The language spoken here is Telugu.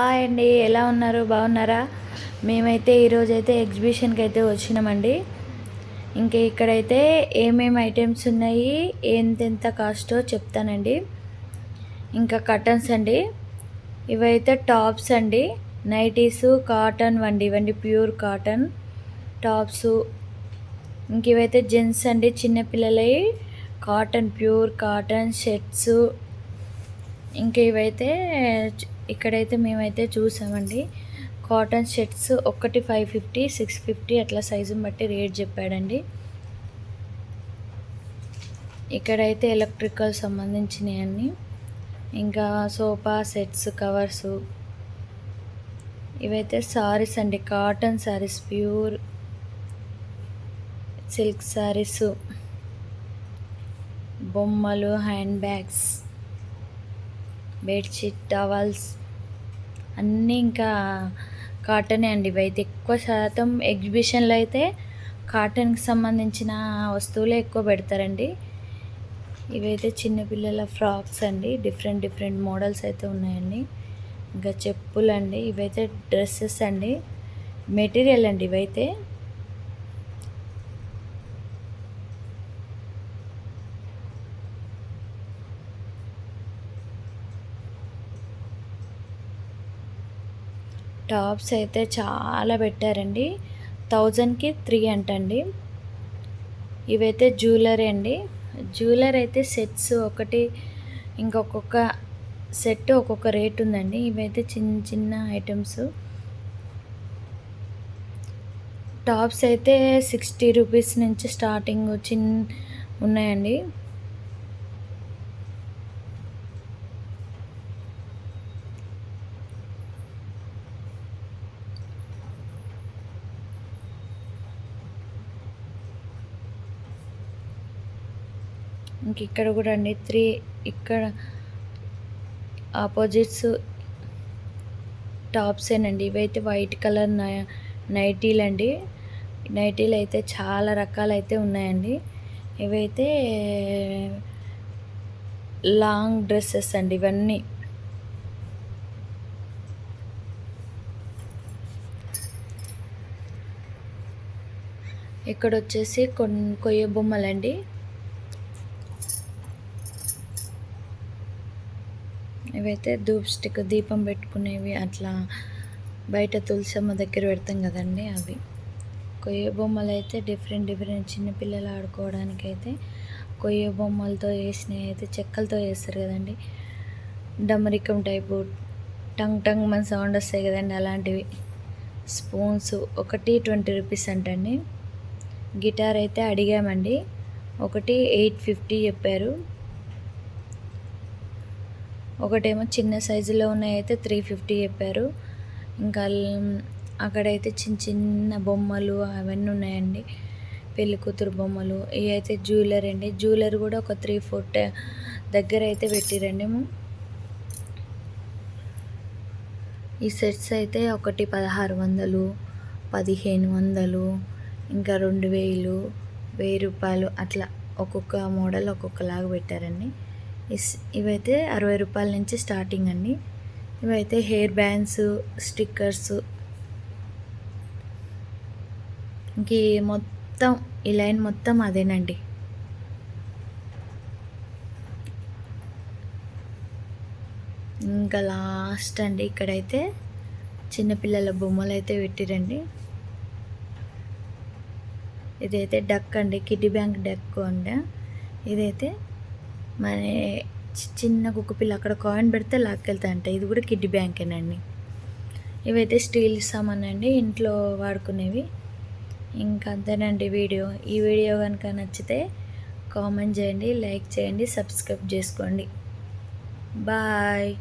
హాయ్ అండి ఎలా ఉన్నారు? బాగున్నారా? మేమైతే ఈరోజు అయితే ఎగ్జిబిషన్కి అయితే వచ్చినామండి. ఇంకా ఇక్కడైతే ఏమేమి ఐటమ్స్ ఉన్నాయి ఎంతెంత కాస్టో చెప్తానండి. ఇంకా కటన్స్ అండి ఇవైతే టాప్స్ అండి. నైటీస్ కాటన్ వండి ఇవండి ప్యూర్ కాటన్ టాప్స్. ఇంక ఇవైతే జెంట్స్ అండి చిన్నపిల్లలవి కాటన్ ప్యూర్ కాటన్ షర్ట్స్. ఇంకా ఇవైతే ఇక్కడైతే మేమైతే చూసామండి. కాటన్ షర్ట్స్ ఒకటి ఫైవ్ ఫిఫ్టీ సిక్స్ ఫిఫ్టీ అట్లా సైజుని బట్టి రేట్ చెప్పాడండి. ఇక్కడైతే ఎలక్ట్రికల్ సంబంధించినవి అన్నీ ఇంకా సోఫా సెట్స్ కవర్స్. ఇవైతే సారీస్ అండి. Cotton saris pure silk saris. బొమ్మలు హ్యాండ్ బ్యాగ్స్. బెడ్షీట్ టవల్స్ అన్నీ ఇంకా కాటనే అండి. ఇవైతే ఎక్కువ శాతం ఎగ్జిబిషన్లో అయితే కాటన్కి సంబంధించిన వస్తువులే ఎక్కువ పెడతారండి. ఇవైతే చిన్నపిల్లల ఫ్రాక్స్ అండి. డిఫరెంట్ డిఫరెంట్ మోడల్స్ అయితే ఉన్నాయండి. ఇంకా చెప్పులు అండి ఇవైతే డ్రెస్సెస్ అండి. మెటీరియల్ అండి ఇవైతే. టాప్స్ అయితే చాలా పెట్టారండి. థౌజండ్కి త్రీ అంటండి. ఇవైతే జ్యువెలరీ అండి. జ్యువెలరీ అయితే సెట్స్ ఒకటి ఇంకొక్కొక్క సెట్ ఒక్కొక్క రేట్ ఉందండి. ఇవైతే చిన్న చిన్న ఐటమ్స్. టాప్స్ అయితే సిక్స్టీ రూపీస్ నుంచి స్టార్టింగ్ చిన్న ఉన్నాయండి. ఇంక ఇక్కడ కూడా అండి. త్రీ ఇక్కడ ఆపోజిట్స్ టాప్సేనండి. ఇవైతే వైట్ కలర్ నైటీలు అండి నైటీలు అయితే చాలా రకాలు అయితే ఉన్నాయండి. ఇవైతే లాంగ్ డ్రెస్సెస్ అండి ఇవన్నీ. ఇక్కడ వచ్చేసి కొన్ కొయ్య బొమ్మలండి. ఇవైతే ధూప్ స్టిక్ దీపం పెట్టుకునేవి అట్లా బయట తులసమ్మ దగ్గర పెడతాం కదండి అవి. కొయ్య బొమ్మలు అయితే డిఫరెంట్ డిఫరెంట్ చిన్నపిల్లలు ఆడుకోవడానికి అయితే కొయ్య బొమ్మలతో వేసినవి అయితే చెక్కలతో వేస్తారు కదండి. డమరికం టైపు టంగ్ టంగ్ మన సౌండ్ వస్తాయి కదండి అలాంటివి. స్పూన్స్ ఒకటి ట్వంటీ రూపీస్ అంటండి. గిటార్ అయితే అడిగామండి. ఒకటి ఎయిట్ ఫిఫ్టీ చెప్పారు. ఒకటేమో చిన్న సైజులో ఉన్నాయి అయితే త్రీ ఫిఫ్టీ చెప్పారు. ఇంకా అక్కడైతే చిన్న చిన్న బొమ్మలు అవన్నీ ఉన్నాయండి. పెళ్ళి కూతురు బొమ్మలు ఇవి అయితే జ్యువెలరీ అండి. జ్యువెలరీ కూడా ఒక త్రీ ఫోర్ దగ్గర అయితే పెట్టిరండి. ఈ సెట్స్ అయితే ఒకటి పదహారు వందలు పదిహేను వందలు ఇంకా రెండు వేలు వెయ్యి రూపాయలు అట్లా ఒక్కొక్క మోడల్ ఒక్కొక్కలాగా పెట్టారండి. ఇవైతే అరవై రూపాయల నుంచి స్టార్టింగ్ అండి. ఇవైతే హెయిర్ బ్యాండ్స్ స్టిక్కర్స్. ఇంక మొత్తం ఈ లైన్ మొత్తం అదేనండి. ఇంకా లాస్ట్ అండి ఇక్కడైతే చిన్నపిల్లల బొమ్మలు అయితే పెట్టిరండి. ఇదైతే డక్ అండి కిడ్డీ బ్యాంక్ డక్ అండి. ఇదైతే మన చి- చిన్న కుక్క పిల్ల అక్కడ కాయిన్ పెడితే లాక్కెళ్తా అంట. ఇది కూడా కిడ్డీ బ్యాంకేనండి. ఇవైతే స్టీల్ సామాన్ అండి. ఇంట్లో వాడుకునేవి. ఇంకా అంతేనండి వీడియో. ఈ వీడియో కనుక నచ్చితే కామెంట్ చేయండి లైక్ చేయండి సబ్స్క్రైబ్ చేసుకోండి. బాయ్.